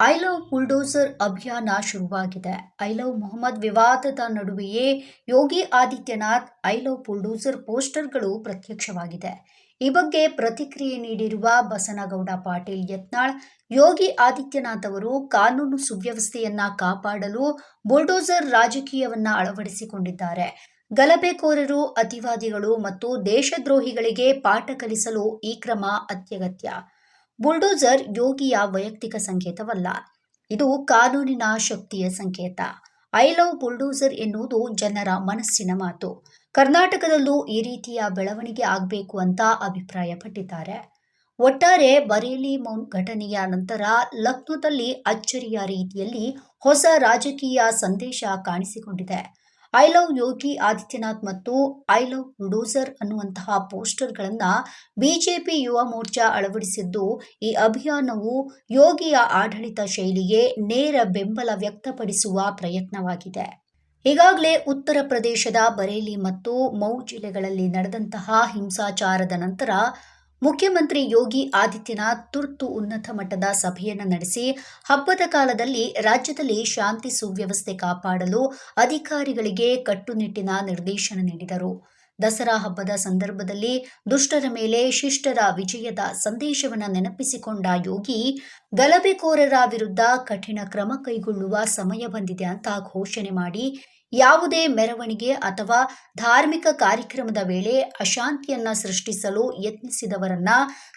I love bulldozer ಅಭಿಯಾನ ಶುರುವಾಗಿದೆ. I love Mohammad ವಿವಾದದ ನಡುವೆಯೇ Yogi Adityanath I love bulldozer ಪೋಸ್ಟರ್ಗಳು ಪ್ರತ್ಯಕ್ಷವಾಗಿದೆ. ಈ ಬಗ್ಗೆ ಪ್ರತಿಕ್ರಿಯೆ ನೀಡಿರುವ ಬಸನಗೌಡ ಪಾಟೀಲ್ ಯತ್ನಾಳ್, ಯೋಗಿ ಆದಿತ್ಯನಾಥ್ ಅವರು ಕಾನೂನು ಸುವ್ಯವಸ್ಥೆಯನ್ನ ಕಾಪಾಡಲು ಬುಲ್ಡೋಸರ್ ರಾಜಕೀಯವನ್ನ ಅಳವಡಿಸಿಕೊಂಡಿದ್ದಾರೆ. ಗಲಭೆಕೋರರು, ಅತಿವಾದಿಗಳು ಮತ್ತು ದೇಶದ್ರೋಹಿಗಳಿಗೆ ಪಾಠ ಕಲಿಸಲು ಈ ಕ್ರಮ ಅತ್ಯಗತ್ಯ. ಬುಲ್ಡೋಸರ್ ಯೋಗಿಯ ವೈಯಕ್ತಿಕ ಸಂಕೇತವಲ್ಲ. ಇದು ಕಾನೂನಿನ ಶಕ್ತಿಯ ಸಂಕೇತ. ಐ ಲವ್ ಬುಲ್ಡೋಸರ್ ಎನ್ನುವುದು ಜನರ ಮನಸ್ಸಿನ ಮಾತು. ಕರ್ನಾಟಕದಲ್ಲೂ ಈ ರೀತಿಯ ಬೆಳವಣಿಗೆ ಆಗಬೇಕು ಅಂತ ಅಭಿಪ್ರಾಯಪಟ್ಟಿದ್ದಾರೆ. ಒಟ್ಟಾರೆ ಬರೇಲಿ ಮೌನ್ ಘಟನೆಯ ನಂತರ ಲಕ್ನೋದಲ್ಲಿ ಅಚ್ಚರಿಯ ರೀತಿಯಲ್ಲಿ ಹೊಸ ರಾಜಕೀಯ ಸಂದೇಶ ಕಾಣಿಸಿಕೊಂಡಿದೆ. ಐ ಲವ್ ಯೋಗಿ ಆದಿತ್ಯನಾಥ್ ಮತ್ತು ಐ ಲವ್ ಡೂಸರ್ ಅನ್ನುವಂತಹ ಪೋಸ್ಟರ್ಗಳನ್ನು ಬಿಜೆಪಿ ಯುವ ಮೋರ್ಚಾ ಅಳವಡಿಸಿದ್ದು, ಈ ಅಭಿಯಾನವು ಯೋಗಿಯ ಆಡಳಿತ ಶೈಲಿಗೆ ನೇರ ಬೆಂಬಲ ವ್ಯಕ್ತಪಡಿಸುವ ಪ್ರಯತ್ನವಾಗಿದೆ. ಈಗಾಗಲೇ ಉತ್ತರ ಪ್ರದೇಶದ ಬರೇಲಿ ಮತ್ತು ಮೌ ಜಿಲ್ಲೆಗಳಲ್ಲಿ ನಡೆದಂತಹ ಹಿಂಸಾಚಾರದ ನಂತರ ಮುಖ್ಯಮಂತ್ರಿ ಯೋಗಿ ಆದಿತ್ಯನಾಥ್ ತುರ್ತು ಉನ್ನತ ಮಟ್ಟದ ಸಭೆಯನ್ನು ನಡೆಸಿ, ಹಬ್ಬದ ಕಾಲದಲ್ಲಿ ರಾಜ್ಯದಲ್ಲಿ ಶಾಂತಿ ಸುವ್ಯವಸ್ಥೆ ಕಾಪಾಡಲು ಅಧಿಕಾರಿಗಳಿಗೆ ಕಟ್ಟುನಿಟ್ಟಿನ ನಿರ್ದೇಶನ ನೀಡಿದರು. ದಸರಾ ಹಬ್ಬದ ಸಂದರ್ಭದಲ್ಲಿ ದುಷ್ಟರ ಮೇಲೆ ಶಿಷ್ಟರ ವಿಜಯದ ಸಂದೇಶವನ್ನು ನೆನಪಿಸಿಕೊಂಡ ಯೋಗಿ, ಗಲಭೆಕೋರರ ವಿರುದ್ಧ ಕಠಿಣ ಕ್ರಮ ಕೈಗೊಳ್ಳುವ ಸಮಯ ಬಂದಿದೆ ಅಂತ ಘೋಷಣೆ ಮಾಡಿ ಯಾವುದೇ ಮೆರವಣಿಗೆ ಅಥವಾ ಧಾರ್ಮಿಕ ಕಾರ್ಯಕ್ರಮದ ವೇಳೆ ಅಶಾಂತಿಯನ್ನ ಸೃಷ್ಟಿಸಲು ಯತ್ನಿಸಿದವರನ್ನ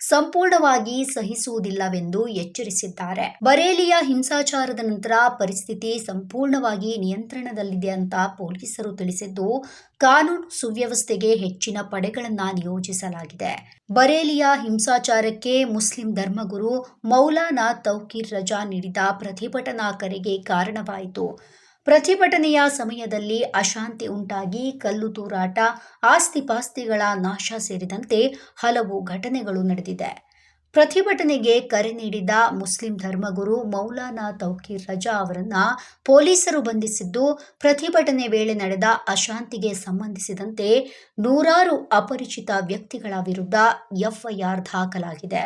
ಸಂಪೂರ್ಣವಾಗಿ ಸಹಿಸುವುದಿಲ್ಲವೆಂದು ಎಚ್ಚರಿಸಿದ್ದಾರೆ. ಬರೇಲಿಯ ಹಿಂಸಾಚಾರದ ನಂತರ ಪರಿಸ್ಥಿತಿ ಸಂಪೂರ್ಣವಾಗಿ ನಿಯಂತ್ರಣದಲ್ಲಿದೆ ಅಂತ ಪೊಲೀಸರು ತಿಳಿಸಿದ್ದು, ಕಾನೂನು ಸುವ್ಯವಸ್ಥೆಗೆ ಹೆಚ್ಚಿನ ಪಡೆಗಳನ್ನ ನಿಯೋಜಿಸಲಾಗಿದೆ. ಬರೇಲಿಯ ಹಿಂಸಾಚಾರಕ್ಕೆ ಮುಸ್ಲಿಂ ಧರ್ಮಗುರು ಮೌಲಾನಾ ತೌಕೀರ್ ರಜಾ ನೀಡಿದ ಪ್ರತಿಭಟನಾ ಕರೆಗೆ ಕಾರಣವಾಯಿತು. ಪ್ರತಿಭಟನೆಯ ಸಮಯದಲ್ಲಿ ಅಶಾಂತಿ ಉಂಟಾಗಿ ಕಲ್ಲು ತೂರಾಟ, ಆಸ್ತಿಪಾಸ್ತಿಗಳ ನಾಶ ಸೇರಿದಂತೆ ಹಲವು ಘಟನೆಗಳು ನಡೆದಿದೆ. ಪ್ರತಿಭಟನೆಗೆ ಕರೆ ನೀಡಿದ ಮುಸ್ಲಿಂ ಧರ್ಮಗುರು ಮೌಲಾನಾ ತೌಕೀರ್ ರಜಾ ಅವರನ್ನ ಪೊಲೀಸರು ಬಂಧಿಸಿದ್ದು, ಪ್ರತಿಭಟನೆ ವೇಳೆ ನಡೆದ ಅಶಾಂತಿಗೆ ಸಂಬಂಧಿಸಿದಂತೆ ನೂರಾರು ಅಪರಿಚಿತ ವ್ಯಕ್ತಿಗಳ ವಿರುದ್ಧ ಎಫ್ಐಆರ್ ದಾಖಲಾಗಿದೆ.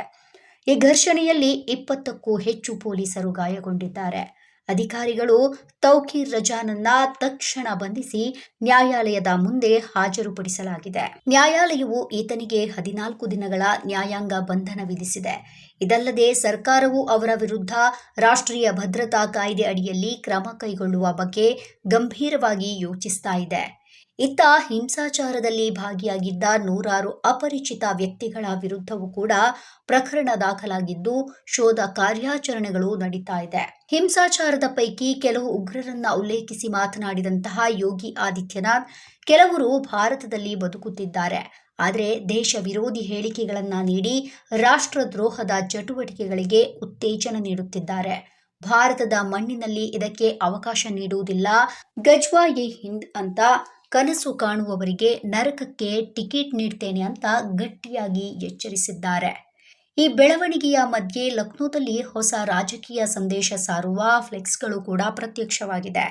ಈ ಘರ್ಷಣೆಯಲ್ಲಿ ಇಪ್ಪತ್ತಕ್ಕೂ ಹೆಚ್ಚು ಪೊಲೀಸರು ಗಾಯಗೊಂಡಿದ್ದಾರೆ. ಅಧಿಕಾರಿಗಳು ತೌಕೀರ್ ರಜಾನನ್ನ ತಕ್ಷಣ ಬಂಧಿಸಿ ನ್ಯಾಯಾಲಯದ ಮುಂದೆ ಹಾಜರುಪಡಿಸಲಾಗಿದೆ. ನ್ಯಾಯಾಲಯವು ಈತನಿಗೆ ಹದಿನಾಲ್ಕು ದಿನಗಳ ನ್ಯಾಯಾಂಗ ಬಂಧನ ವಿಧಿಸಿದೆ. ಇದಲ್ಲದೆ ಸರ್ಕಾರವು ಅವರ ವಿರುದ್ಧ ರಾಷ್ಟ್ರೀಯ ಭದ್ರತಾ ಕಾಯ್ದೆ ಅಡಿಯಲ್ಲಿ ಕ್ರಮ ಕೈಗೊಳ್ಳುವ ಬಗ್ಗೆ ಗಂಭೀರವಾಗಿ ಯೋಚಿಸ್ತಾ ಇದೆ. ಇತ್ತ ಹಿಂಸಾಚಾರದಲ್ಲಿ ಭಾಗಿಯಾಗಿದ್ದ ನೂರಾರು ಅಪರಿಚಿತ ವ್ಯಕ್ತಿಗಳ ವಿರುದ್ಧವೂ ಕೂಡ ಪ್ರಕರಣ ದಾಖಲಾಗಿದ್ದು, ಶೋಧ ಕಾರ್ಯಾಚರಣೆಗಳು ನಡೀತಾ ಇದೆ. ಹಿಂಸಾಚಾರದ ಪೈಕಿ ಕೆಲವು ಉಗ್ರರನ್ನ ಉಲ್ಲೇಖಿಸಿ ಮಾತನಾಡಿದಂತಹ ಯೋಗಿ ಆದಿತ್ಯನಾಥ್ ಕೆಲವರು ಭಾರತದಲ್ಲಿ ಬದುಕುತ್ತಿದ್ದಾರೆ. ಆದರೆ ದೇಶ ವಿರೋಧಿ ಹೇಳಿಕೆಗಳನ್ನ ನೀಡಿ ರಾಷ್ಟ್ರದ್ರೋಹದ ಚಟುವಟಿಕೆಗಳಿಗೆ ಉತ್ತೇಜನ ನೀಡುತ್ತಿದ್ದಾರೆ. ಭಾರತದ ಮಣ್ಣಿನಲ್ಲಿ ಇದಕ್ಕೆ ಅವಕಾಶ ನೀಡುವುದಿಲ್ಲ. ಗಜ್ವಾ ಎ ಹಿಂದ್ ಅಂತ ಕನಸು ಕಾಣುವವರಿಗೆ ನರಕಕ್ಕೆ ಟಿಕೆಟ್ ನೀಡ್ತೇನೆ ಅಂತ ಗಟ್ಟಿಯಾಗಿ ಎಚ್ಚರಿಸಿದ್ದಾರೆ. ಈ ಬೆಳವಣಿಗೆಯ ಮಧ್ಯೆ ಲಕ್ನೋದಲ್ಲಿ ಹೊಸ ರಾಜಕೀಯ ಸಂದೇಶ ಸಾರುವ ಫ್ಲೆಕ್ಸ್ಗಳು ಕೂಡ ಪ್ರತ್ಯಕ್ಷವಾಗಿದೆ.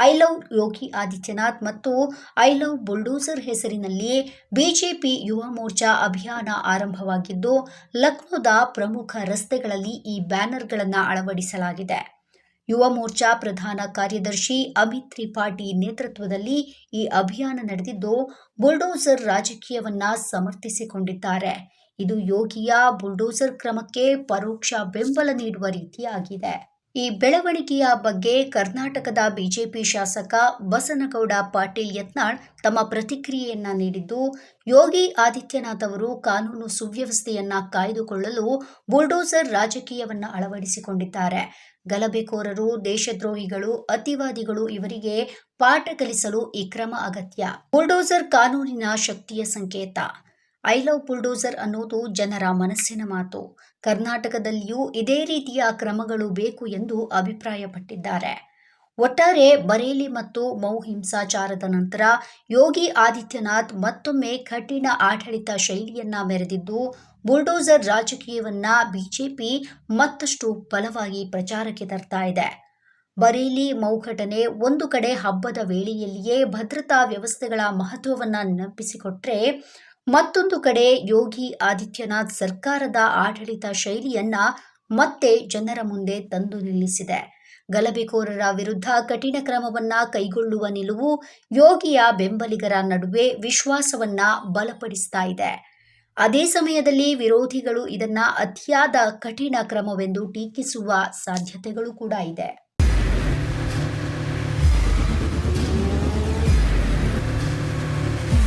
ಐ ಲವ್ ಯೋಗಿ ಆದಿತ್ಯನಾಥ್ ಮತ್ತು ಐ ಲವ್ ಬುಲ್ಡೋಸರ್ ಹೆಸರಿನಲ್ಲಿ ಬಿಜೆಪಿ ಯುವ ಮೋರ್ಚಾ ಅಭಿಯಾನ ಆರಂಭವಾಗಿದ್ದು, ಲಕ್ನೋದ ಪ್ರಮುಖ ರಸ್ತೆಗಳಲ್ಲಿ ಈ ಬ್ಯಾನರ್ಗಳನ್ನು ಅಳವಡಿಸಲಾಗಿದೆ. ಯುವ ಮೋರ್ಚಾ ಪ್ರಧಾನ ಕಾರ್ಯದರ್ಶಿ ಅಮಿತ್ ತ್ರಿಪಾಠಿ ನೇತೃತ್ವದಲ್ಲಿ ಈ ಅಭಿಯಾನ ನಡೆದಿದ್ದು, ಬುಲ್ಡೋಸರ್ ರಾಜಕೀಯವನ್ನ ಸಮರ್ಥಿಸಿಕೊಂಡಿದ್ದಾರೆ. ಇದು ಯೋಗಿಯ ಬುಲ್ಡೋಸರ್ ಕ್ರಮಕ್ಕೆ ಪರೋಕ್ಷ ಬೆಂಬಲ ನೀಡುವ ರೀತಿಯಾಗಿದೆ. ಈ ಬೆಳವಣಿಗೆಯ ಬಗ್ಗೆ ಕರ್ನಾಟಕದ ಬಿಜೆಪಿ ಶಾಸಕ ಬಸನಗೌಡ ಪಾಟೀಲ್ ಯತ್ನಾಳ್ ತಮ್ಮ ಪ್ರತಿಕ್ರಿಯೆಯನ್ನ ನೀಡಿದ್ದು, ಯೋಗಿ ಆದಿತ್ಯನಾಥ್ ಅವರು ಕಾನೂನು ಸುವ್ಯವಸ್ಥೆಯನ್ನ ಕಾಯ್ದುಕೊಳ್ಳಲು ಬುಲ್ಡೋಸರ್ ರಾಜಕೀಯವನ್ನ ಅಳವಡಿಸಿಕೊಂಡಿದ್ದಾರೆ. ಗಲಭೆಕೋರರು, ದೇಶದ್ರೋಹಿಗಳು, ಅತಿವಾದಿಗಳು ಇವರಿಗೆ ಪಾಠ ಕಲಿಸಲು ಈ ಕ್ರಮ ಅಗತ್ಯ. ಬುಲ್ಡೋಸರ್ ಕಾನೂನಿನ ಶಕ್ತಿಯ ಸಂಕೇತ. ಐ ಲವ್ ಬುಲ್ಡೋಸರ್ ಅನ್ನೋದು ಜನರ ಮನಸ್ಸಿನ ಮಾತು. ಕರ್ನಾಟಕದಲ್ಲಿಯೂ ಇದೇ ರೀತಿಯ ಕ್ರಮಗಳು ಬೇಕು ಎಂದು ಅಭಿಪ್ರಾಯಪಟ್ಟಿದ್ದಾರೆ. ಒಟ್ಟಾರೆ ಬರೇಲಿ ಮತ್ತು ಮೌ ಹಿಂಸಾಚಾರದ ನಂತರ ಯೋಗಿ ಆದಿತ್ಯನಾಥ್ ಮತ್ತೊಮ್ಮೆ ಕಠಿಣ ಆಡಳಿತ ಶೈಲಿಯನ್ನ ಮೆರೆದಿದ್ದು, ಬುಲ್ಡೋಸರ್ ರಾಜಕೀಯವನ್ನ ಬಿಜೆಪಿ ಮತ್ತಷ್ಟು ಬಲವಾಗಿ ಪ್ರಚಾರಕ್ಕೆ ತರ್ತಾ ಇದೆ. ಬರೇಲಿ ಮೌ ಘಟನೆ ಒಂದು ಕಡೆ ಹಬ್ಬದ ವೇಳೆಯಲ್ಲಿಯೇ ಭದ್ರತಾ ವ್ಯವಸ್ಥೆಗಳ ಮಹತ್ವವನ್ನ ನೆನಪಿಸಿಕೊಟ್ರೆ ಮತ್ತೊಂದು ಕಡೆ ಯೋಗಿ ಆದಿತ್ಯನಾಥ್ ಸರ್ಕಾರದ ಆಡಳಿತ ಶೈಲಿಯನ್ನ ಮತ್ತೆ ಜನರ ಮುಂದೆ ತಂದು ನಿಲ್ಲಿಸಿದೆ. ಗಲಭೆಕೋರರ ವಿರುದ್ಧ ಕಠಿಣ ಕ್ರಮವನ್ನ ಕೈಗೊಳ್ಳುವ ನಿಲುವು ಯೋಗಿಯ ಬೆಂಬಲಿಗರ ನಡುವೆ ವಿಶ್ವಾಸವನ್ನ ಬಲಪಡಿಸ್ತಾ ಇದೆ. ಅದೇ ಸಮಯದಲ್ಲಿ ವಿರೋಧಿಗಳು ಇದನ್ನ ಅತಿಯಾದ ಕಠಿಣ ಕ್ರಮವೆಂದು ಟೀಕಿಸುವ ಸಾಧ್ಯತೆಗಳು ಕೂಡ ಇದೆ.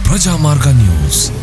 ಪ್ರಜಾಮಾರ್ಗ ನ್ಯೂಸ್.